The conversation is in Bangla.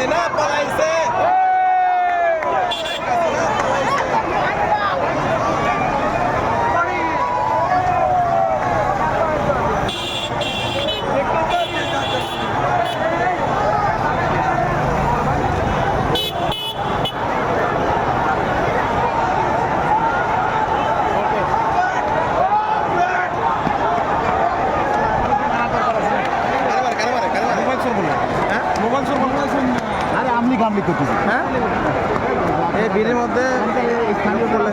Indianapolis. Eh? বিক্রি হ্যাঁ? এই বিলের মধ্যে স্থানীয় বললে